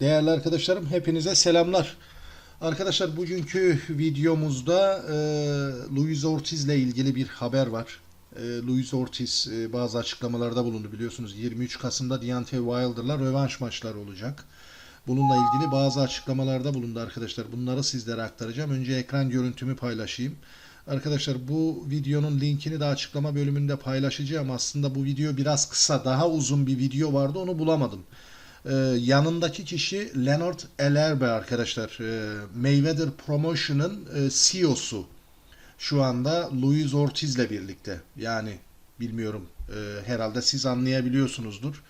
Değerli arkadaşlarım hepinize selamlar. Arkadaşlar bugünkü videomuzda e, Luis Ortiz ile ilgili bir haber var. E, Luis Ortiz e, bazı açıklamalarda bulundu biliyorsunuz. 23 Kasım'da Deontay Wilder'la rövanş maçları olacak. Bununla ilgili bazı açıklamalarda bulundu arkadaşlar. Bunları sizlere aktaracağım. Önce ekran görüntümü paylaşayım. Arkadaşlar bu videonun linkini de açıklama bölümünde paylaşacağım. Aslında bu video biraz kısa, daha uzun bir video vardı onu bulamadım. Ee, yanındaki kişi Leonard Elerbe arkadaşlar. Ee, Mayweather Promotion'ın e, CEO'su. Şu anda Luis Ortiz'le birlikte. Yani bilmiyorum e, herhalde siz anlayabiliyorsunuzdur.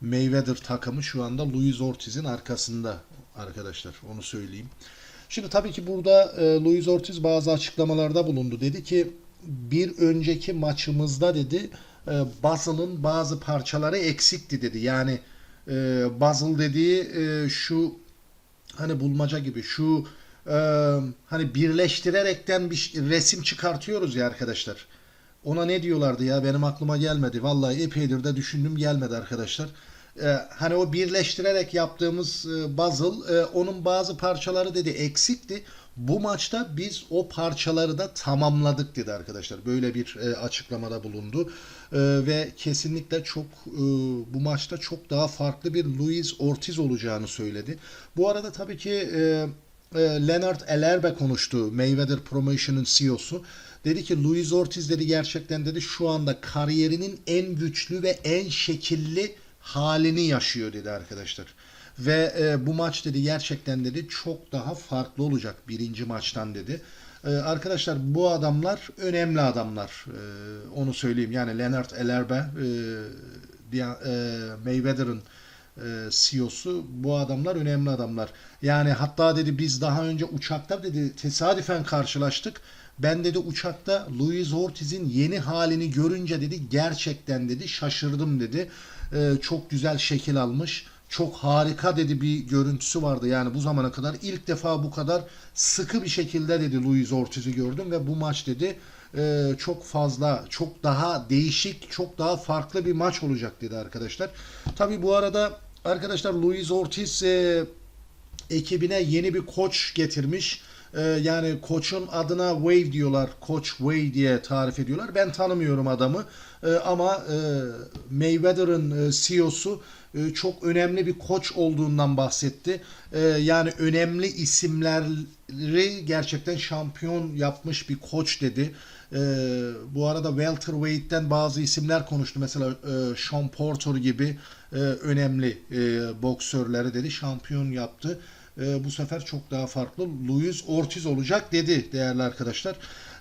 Mayweather takımı şu anda Luis Ortiz'in arkasında arkadaşlar. Onu söyleyeyim. Şimdi tabii ki burada e, Luis Ortiz bazı açıklamalarda bulundu. Dedi ki bir önceki maçımızda dedi e, bazı parçaları eksikti dedi. Yani e, Basil dediği e, şu hani bulmaca gibi şu e, hani birleştirerekten bir resim çıkartıyoruz ya arkadaşlar. Ona ne diyorlardı ya benim aklıma gelmedi. Vallahi epeydir de düşündüm gelmedi arkadaşlar. Ee, hani o birleştirerek yaptığımız e, puzzle e, onun bazı parçaları dedi eksikti. Bu maçta biz o parçaları da tamamladık dedi arkadaşlar. Böyle bir e, açıklamada bulundu. E, ve kesinlikle çok e, bu maçta çok daha farklı bir Luis Ortiz olacağını söyledi. Bu arada tabii ki e, e, Leonard Elerbe konuştu. Mayweather Promotion'ın CEO'su. Dedi ki Luis Ortiz dedi gerçekten dedi şu anda kariyerinin en güçlü ve en şekilli halini yaşıyor dedi arkadaşlar. Ve e, bu maç dedi gerçekten dedi çok daha farklı olacak birinci maçtan dedi. E, arkadaşlar bu adamlar önemli adamlar. E, onu söyleyeyim. Yani Leonard Elerbe e, e, Mayweather'ın e, CEO'su bu adamlar önemli adamlar. Yani hatta dedi biz daha önce uçakta dedi tesadüfen karşılaştık. Ben dedi uçakta Luis Ortiz'in yeni halini görünce dedi gerçekten dedi şaşırdım dedi. E, çok güzel şekil almış. Çok harika dedi bir görüntüsü vardı. Yani bu zamana kadar ilk defa bu kadar sıkı bir şekilde dedi Luis Ortiz'i gördüm ve bu maç dedi e, çok fazla, çok daha değişik, çok daha farklı bir maç olacak dedi arkadaşlar. Tabi bu arada arkadaşlar Luis Ortiz e, ekibine yeni bir koç getirmiş. Ee, yani koçun adına Wave diyorlar. Koç Wave diye tarif ediyorlar. Ben tanımıyorum adamı. Ee, ama e, Mayweather'ın e, CEO'su e, çok önemli bir koç olduğundan bahsetti. Ee, yani önemli isimleri gerçekten şampiyon yapmış bir koç dedi. Bu arada welterweight'ten bazı isimler konuştu. Mesela e, Sean Porter gibi e, önemli boksörleri dedi şampiyon yaptı. E, bu sefer çok daha farklı Luis Ortiz olacak dedi değerli arkadaşlar.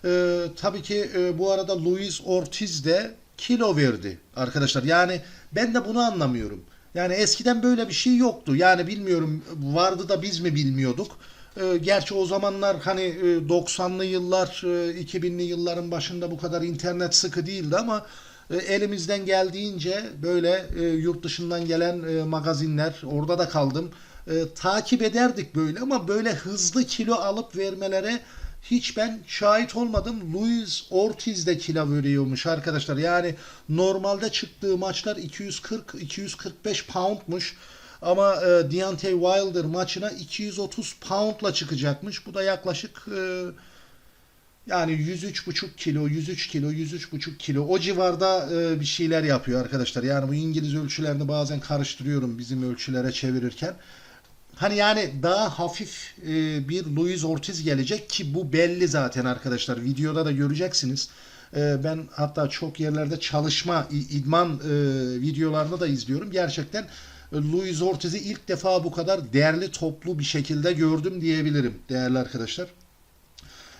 E, tabii ki e, bu arada Luis Ortiz de kilo verdi arkadaşlar. Yani ben de bunu anlamıyorum. Yani eskiden böyle bir şey yoktu. Yani bilmiyorum vardı da biz mi bilmiyorduk. E, gerçi o zamanlar hani e, 90'lı yıllar, e, 2000'li yılların başında bu kadar internet sıkı değildi ama e, elimizden geldiğince böyle e, yurt dışından gelen e, magazinler orada da kaldım. E, takip ederdik böyle ama böyle hızlı kilo alıp vermelere hiç ben şahit olmadım. Luis Ortiz de kilo veriyormuş arkadaşlar. Yani normalde çıktığı maçlar 240-245 poundmuş. Ama e, Deontay Wilder maçına 230 poundla çıkacakmış. Bu da yaklaşık e, yani 103,5 kilo, 103 kilo, 103,5 kilo o civarda e, bir şeyler yapıyor arkadaşlar. Yani bu İngiliz ölçülerini bazen karıştırıyorum bizim ölçülere çevirirken. Hani yani daha hafif e, bir Luis Ortiz gelecek ki bu belli zaten arkadaşlar. Videoda da göreceksiniz. E, ben hatta çok yerlerde çalışma, idman e, videolarını da izliyorum. Gerçekten e, Luis Ortiz'i ilk defa bu kadar değerli toplu bir şekilde gördüm diyebilirim değerli arkadaşlar.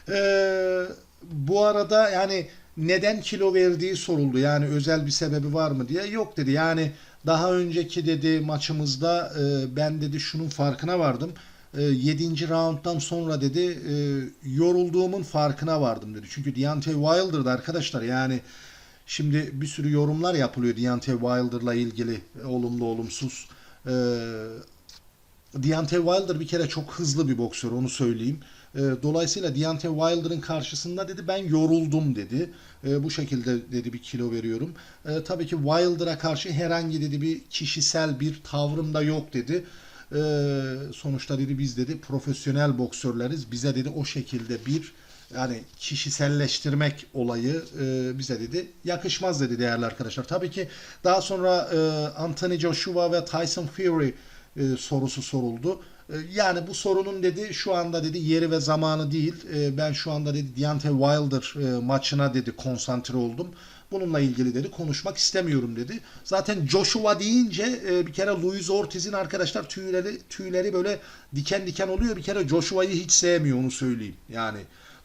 Ee, bu arada yani neden kilo verdiği soruldu. Yani özel bir sebebi var mı diye. Yok dedi. Yani daha önceki dedi maçımızda e, ben dedi şunun farkına vardım. E, 7. rounddan sonra dedi e, yorulduğumun farkına vardım dedi. Çünkü Deontay Wilder'da arkadaşlar yani şimdi bir sürü yorumlar yapılıyor Deontay Wilder'la ilgili olumlu olumsuz. E, Deontay Wilder bir kere çok hızlı bir boksör onu söyleyeyim. E, Dolayısıyla Deontay Wilder'ın karşısında dedi ben yoruldum dedi. E, bu şekilde dedi bir kilo veriyorum. E, tabii ki Wilder'a karşı herhangi dedi bir kişisel bir tavrım da yok dedi. Ee, sonuçta dedi biz dedi profesyonel boksörleriz. Bize dedi o şekilde bir yani kişiselleştirmek olayı e, bize dedi yakışmaz dedi değerli arkadaşlar. Tabii ki daha sonra e, Anthony Joshua ve Tyson Fury e, sorusu soruldu. E, Yani bu sorunun dedi şu anda dedi yeri ve zamanı değil. E, Ben şu anda dedi Deontay Wilder e, maçına dedi konsantre oldum. Bununla ilgili dedi konuşmak istemiyorum dedi. Zaten Joshua deyince e, bir kere Luis Ortiz'in arkadaşlar tüyleri tüyleri böyle diken diken oluyor. Bir kere Joshua'yı hiç sevmiyor onu söyleyeyim. Yani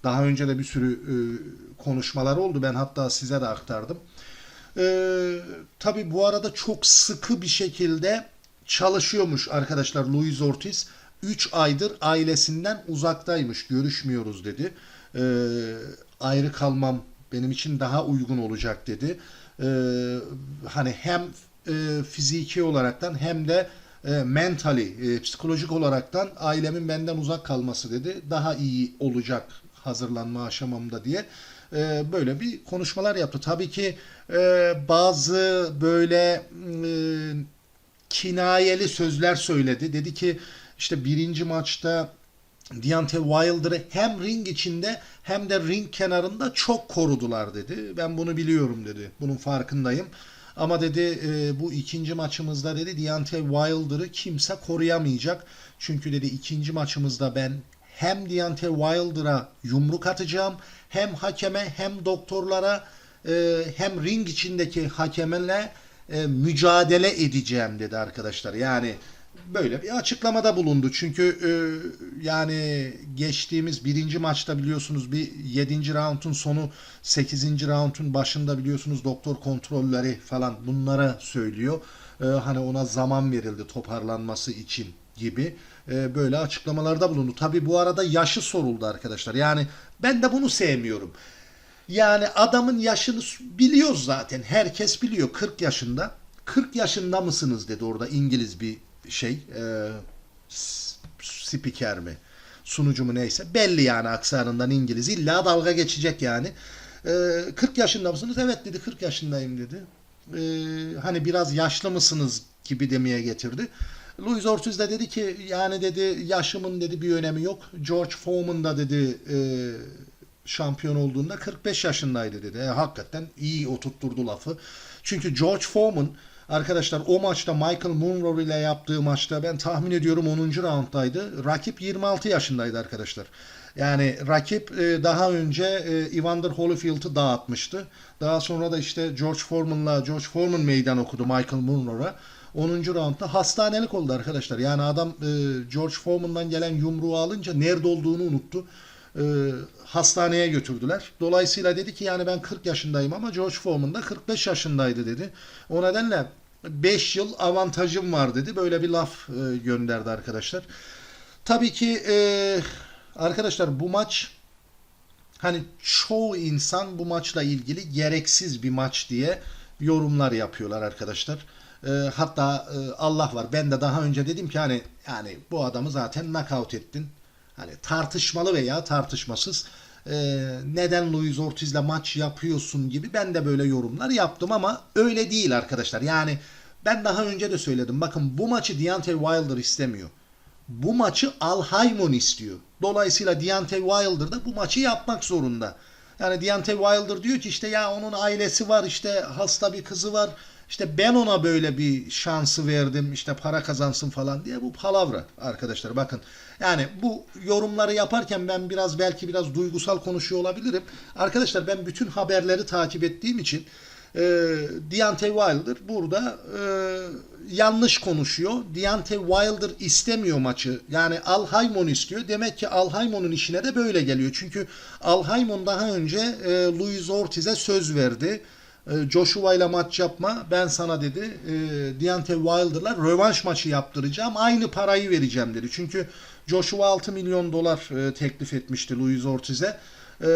daha önce de bir sürü e, konuşmalar oldu. Ben hatta size de aktardım. Ee, tabii bu arada çok sıkı bir şekilde çalışıyormuş arkadaşlar Luis Ortiz. 3 aydır ailesinden uzaktaymış. Görüşmüyoruz dedi. Ee, ayrı kalmam benim için daha uygun olacak dedi. Ee, hani hem e, fiziki olaraktan hem de e, mentally, e, psikolojik olaraktan ailemin benden uzak kalması dedi. Daha iyi olacak hazırlanma aşamamda diye e, böyle bir konuşmalar yaptı. Tabii ki e, bazı böyle e, kinayeli sözler söyledi. Dedi ki işte birinci maçta Deontay Wilder'ı hem ring içinde hem de ring kenarında çok korudular dedi. Ben bunu biliyorum dedi. Bunun farkındayım. Ama dedi e, bu ikinci maçımızda dedi Deontay Wilder'ı kimse koruyamayacak. Çünkü dedi ikinci maçımızda ben hem Deontay Wilder'a yumruk atacağım hem hakeme hem doktorlara e, hem ring içindeki hakemle e, mücadele edeceğim dedi arkadaşlar. Yani böyle bir açıklamada bulundu. Çünkü e, yani geçtiğimiz birinci maçta biliyorsunuz bir 7. roundun sonu 8. roundun başında biliyorsunuz doktor kontrolleri falan bunlara söylüyor. E, hani ona zaman verildi toparlanması için gibi e, böyle açıklamalarda bulundu. Tabi bu arada yaşı soruldu arkadaşlar. Yani ben de bunu sevmiyorum. Yani adamın yaşını biliyoruz zaten. Herkes biliyor 40 yaşında. 40 yaşında mısınız dedi orada İngiliz bir şey. E, spiker mi? Sunucu mu neyse. Belli yani aksanından İngiliz. İlla dalga geçecek yani. E, 40 yaşında mısınız? Evet dedi 40 yaşındayım dedi. E, hani biraz yaşlı mısınız gibi demeye getirdi. Luis Ortiz de dedi ki yani dedi yaşımın dedi bir önemi yok. George Foreman da dedi e, şampiyon olduğunda 45 yaşındaydı dedi. E, hakikaten iyi oturtturdu lafı. Çünkü George Foreman arkadaşlar o maçta Michael Monroe ile yaptığı maçta ben tahmin ediyorum 10. rounddaydı. Rakip 26 yaşındaydı arkadaşlar. Yani rakip e, daha önce e, Evander Holyfield'ı dağıtmıştı. Daha sonra da işte George Foreman'la George Foreman meydan okudu Michael Monroe'a. 10. roundda hastanelik oldu arkadaşlar. Yani adam e, George Foreman'dan gelen yumruğu alınca nerede olduğunu unuttu. E, hastaneye götürdüler. Dolayısıyla dedi ki yani ben 40 yaşındayım ama George Foreman da 45 yaşındaydı dedi. O nedenle 5 yıl avantajım var dedi. Böyle bir laf e, gönderdi arkadaşlar. Tabii ki e, arkadaşlar bu maç hani çoğu insan bu maçla ilgili gereksiz bir maç diye yorumlar yapıyorlar arkadaşlar. E, hatta e, Allah var. Ben de daha önce dedim ki hani yani bu adamı zaten knockout ettin. Hani tartışmalı veya tartışmasız e, neden Luis Ortiz'le maç yapıyorsun gibi ben de böyle yorumlar yaptım ama öyle değil arkadaşlar. Yani ben daha önce de söyledim. Bakın bu maçı Deontay Wilder istemiyor. Bu maçı Al Haymon istiyor. Dolayısıyla Deontay Wilder da bu maçı yapmak zorunda. Yani Deontay Wilder diyor ki işte ya onun ailesi var işte hasta bir kızı var. İşte ben ona böyle bir şansı verdim işte para kazansın falan diye bu palavra arkadaşlar bakın. Yani bu yorumları yaparken ben biraz belki biraz duygusal konuşuyor olabilirim. Arkadaşlar ben bütün haberleri takip ettiğim için e, Deontay Wilder burada e, yanlış konuşuyor. Deontay Wilder istemiyor maçı. Yani Al Haymon istiyor. Demek ki Al Haymon'un işine de böyle geliyor. Çünkü Al Haymon daha önce e, Luis Ortiz'e söz verdi. E, Joshua ile maç yapma. Ben sana dedi e, Deontay Wilder'la rövanş maçı yaptıracağım. Aynı parayı vereceğim dedi. Çünkü Joshua 6 milyon dolar e, teklif etmişti Luis Ortiz'e. E,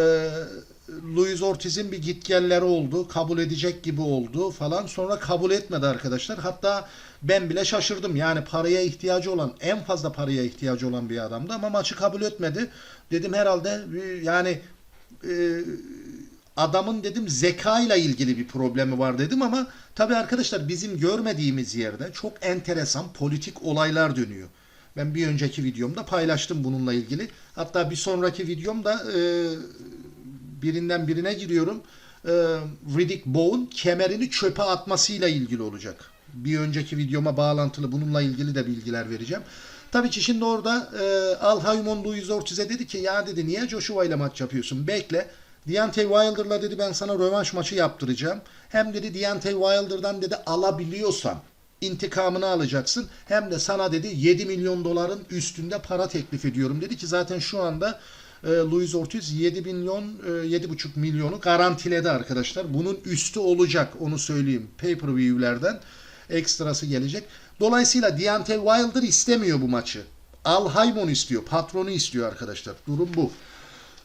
Luis Ortiz'in bir gitgelleri oldu. Kabul edecek gibi oldu falan. Sonra kabul etmedi arkadaşlar. Hatta ben bile şaşırdım. Yani paraya ihtiyacı olan, en fazla paraya ihtiyacı olan bir adamdı ama maçı kabul etmedi. Dedim herhalde yani e, adamın dedim zekayla ilgili bir problemi var dedim ama tabii arkadaşlar bizim görmediğimiz yerde çok enteresan politik olaylar dönüyor. Ben bir önceki videomda paylaştım bununla ilgili. Hatta bir sonraki videomda e, birinden birine giriyorum. E, Riddick Bowe'un kemerini çöpe atmasıyla ilgili olacak. Bir önceki videoma bağlantılı bununla ilgili de bilgiler vereceğim. Tabii ki şimdi orada e, Al Haymon Luis Ortiz'e dedi ki ya dedi niye Joshua ile maç yapıyorsun? Bekle. Deontay Wilder'la dedi ben sana rövanş maçı yaptıracağım. Hem dedi Deontay Wilder'dan dedi alabiliyorsan intikamını alacaksın. Hem de sana dedi 7 milyon doların üstünde para teklif ediyorum dedi ki zaten şu anda e, Luis Ortiz 7 milyon e, 7,5 milyonu garantiledi arkadaşlar. Bunun üstü olacak onu söyleyeyim. Pay-per-view'lerden ekstrası gelecek. Dolayısıyla Deontay Wilder istemiyor bu maçı. Al Haymon istiyor. Patronu istiyor arkadaşlar. Durum bu.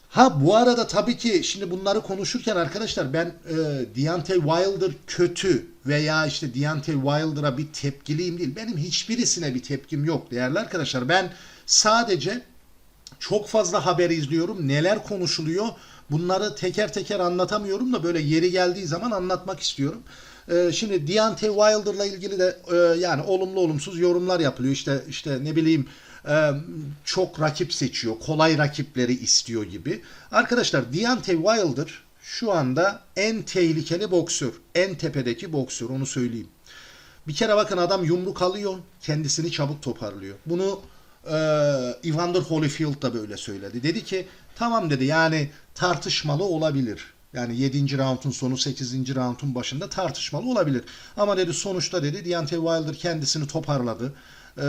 Ha bu arada tabii ki şimdi bunları konuşurken arkadaşlar ben e, Deontay Wilder kötü veya işte Deontay Wilder'a bir tepkiliyim değil. Benim hiçbirisine bir tepkim yok değerli arkadaşlar. Ben sadece çok fazla haber izliyorum. Neler konuşuluyor? Bunları teker teker anlatamıyorum da böyle yeri geldiği zaman anlatmak istiyorum. Ee, şimdi Deontay Wilder'la ilgili de e, yani olumlu olumsuz yorumlar yapılıyor. İşte işte ne bileyim çok rakip seçiyor. Kolay rakipleri istiyor gibi. Arkadaşlar Deontay Wilder şu anda en tehlikeli boksör. En tepedeki boksör onu söyleyeyim. Bir kere bakın adam yumruk alıyor. Kendisini çabuk toparlıyor. Bunu e, Evander Holyfield da böyle söyledi. Dedi ki tamam dedi yani tartışmalı olabilir. Yani 7. roundun sonu 8. roundun başında tartışmalı olabilir. Ama dedi sonuçta dedi Deontay Wilder kendisini toparladı. Ee,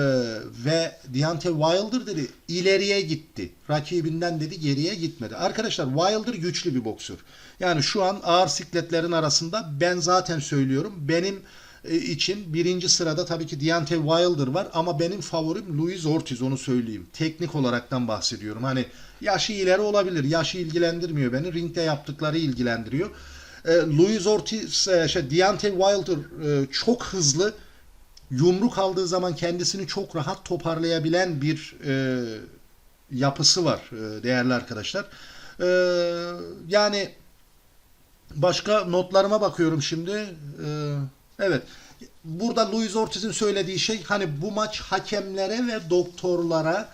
ve Deontay Wilder dedi ileriye gitti. Rakibinden dedi geriye gitmedi. Arkadaşlar Wilder güçlü bir boksör. Yani şu an ağır sikletlerin arasında ben zaten söylüyorum. Benim e, için birinci sırada tabii ki Deontay Wilder var ama benim favorim Luis Ortiz onu söyleyeyim. Teknik olaraktan bahsediyorum. Hani yaşı ileri olabilir. Yaşı ilgilendirmiyor beni. Ringde yaptıkları ilgilendiriyor. E, Luis Ortiz, e, şey, Deontay Wilder e, çok hızlı yumruk aldığı zaman kendisini çok rahat toparlayabilen bir e, yapısı var e, değerli arkadaşlar. E, yani başka notlarıma bakıyorum şimdi. E, evet. Burada Luis Ortiz'in söylediği şey hani bu maç hakemlere ve doktorlara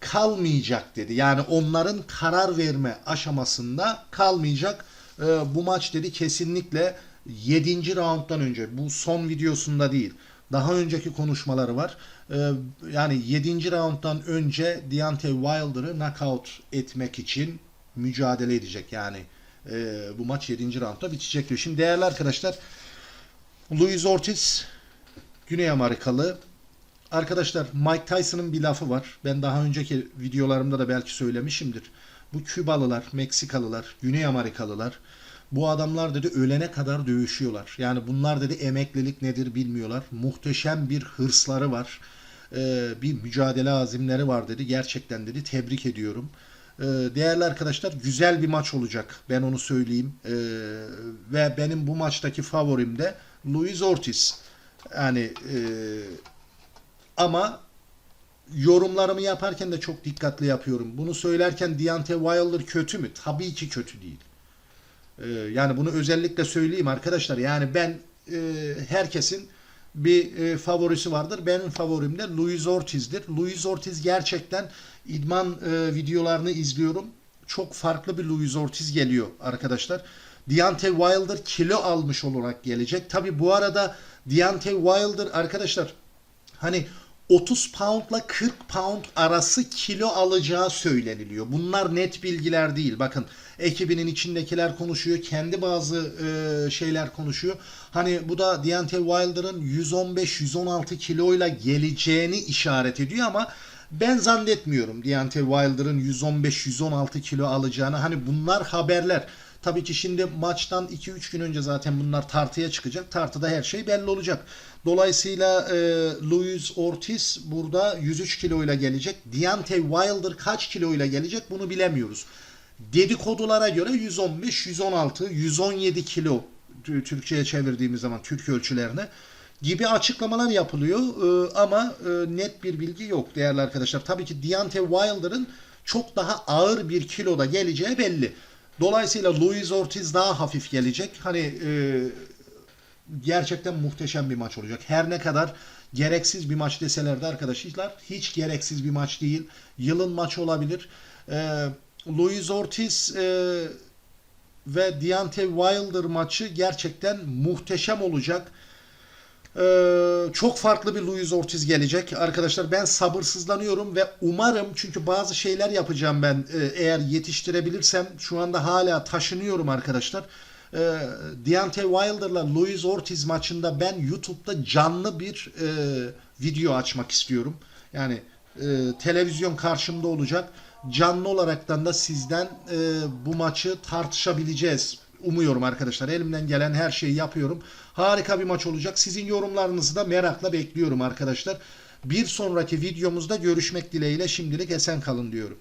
kalmayacak dedi. Yani onların karar verme aşamasında kalmayacak. E, bu maç dedi kesinlikle 7. rounddan önce bu son videosunda değil. Daha önceki konuşmaları var. Ee, yani 7. rounddan önce Deontay Wilder'ı knockout etmek için mücadele edecek. Yani e, bu maç 7. roundda bitecek diyor. Şimdi değerli arkadaşlar Luis Ortiz Güney Amerikalı. Arkadaşlar Mike Tyson'ın bir lafı var. Ben daha önceki videolarımda da belki söylemişimdir. Bu Kübalılar, Meksikalılar, Güney Amerikalılar bu adamlar dedi ölene kadar dövüşüyorlar. Yani bunlar dedi emeklilik nedir bilmiyorlar. Muhteşem bir hırsları var. Ee, bir mücadele azimleri var dedi. Gerçekten dedi tebrik ediyorum. Ee, değerli arkadaşlar güzel bir maç olacak. Ben onu söyleyeyim. Ee, ve benim bu maçtaki favorim de Luis Ortiz. Yani e, ama yorumlarımı yaparken de çok dikkatli yapıyorum. Bunu söylerken Deontay Wilder kötü mü? Tabii ki kötü değil. Ee, yani bunu özellikle söyleyeyim arkadaşlar. Yani ben e, herkesin bir e, favorisi vardır. Benim favorim de Luis Ortiz'dir. Luis Ortiz gerçekten idman e, videolarını izliyorum. Çok farklı bir Luis Ortiz geliyor arkadaşlar. Deontay Wilder kilo almış olarak gelecek. Tabi bu arada Deontay Wilder arkadaşlar hani 30 poundla 40 pound arası kilo alacağı söyleniliyor. Bunlar net bilgiler değil. Bakın ekibinin içindekiler konuşuyor. Kendi bazı e, şeyler konuşuyor. Hani bu da Deontay Wilder'ın 115-116 kiloyla geleceğini işaret ediyor ama ben zannetmiyorum Deontay Wilder'ın 115-116 kilo alacağını. Hani bunlar haberler. Tabii ki şimdi maçtan 2-3 gün önce zaten bunlar tartıya çıkacak. Tartıda her şey belli olacak. Dolayısıyla e, Luis Ortiz burada 103 kiloyla gelecek. Deontay Wilder kaç kiloyla gelecek bunu bilemiyoruz. Dedikodulara göre 115, 116, 117 kilo Türkçe'ye çevirdiğimiz zaman Türk ölçülerine gibi açıklamalar yapılıyor ee, ama e, net bir bilgi yok değerli arkadaşlar. Tabii ki Deontay Wilder'ın çok daha ağır bir kiloda geleceği belli. Dolayısıyla Luis Ortiz daha hafif gelecek. Hani e, gerçekten muhteşem bir maç olacak. Her ne kadar gereksiz bir maç deselerdi arkadaşlar hiç gereksiz bir maç değil. Yılın maçı olabilir. Ee, Luis Ortiz e, ve Deontay Wilder maçı gerçekten muhteşem olacak. Ee, çok farklı bir Luis Ortiz gelecek. Arkadaşlar ben sabırsızlanıyorum ve umarım çünkü bazı şeyler yapacağım ben e, eğer yetiştirebilirsem şu anda hala taşınıyorum arkadaşlar. E, Deontay Wilder'la Luis Ortiz maçında ben YouTube'da canlı bir e, video açmak istiyorum. Yani e, televizyon karşımda olacak. Canlı olaraktan da sizden e, bu maçı tartışabileceğiz. Umuyorum arkadaşlar. Elimden gelen her şeyi yapıyorum. Harika bir maç olacak. Sizin yorumlarınızı da merakla bekliyorum arkadaşlar. Bir sonraki videomuzda görüşmek dileğiyle şimdilik esen kalın diyorum.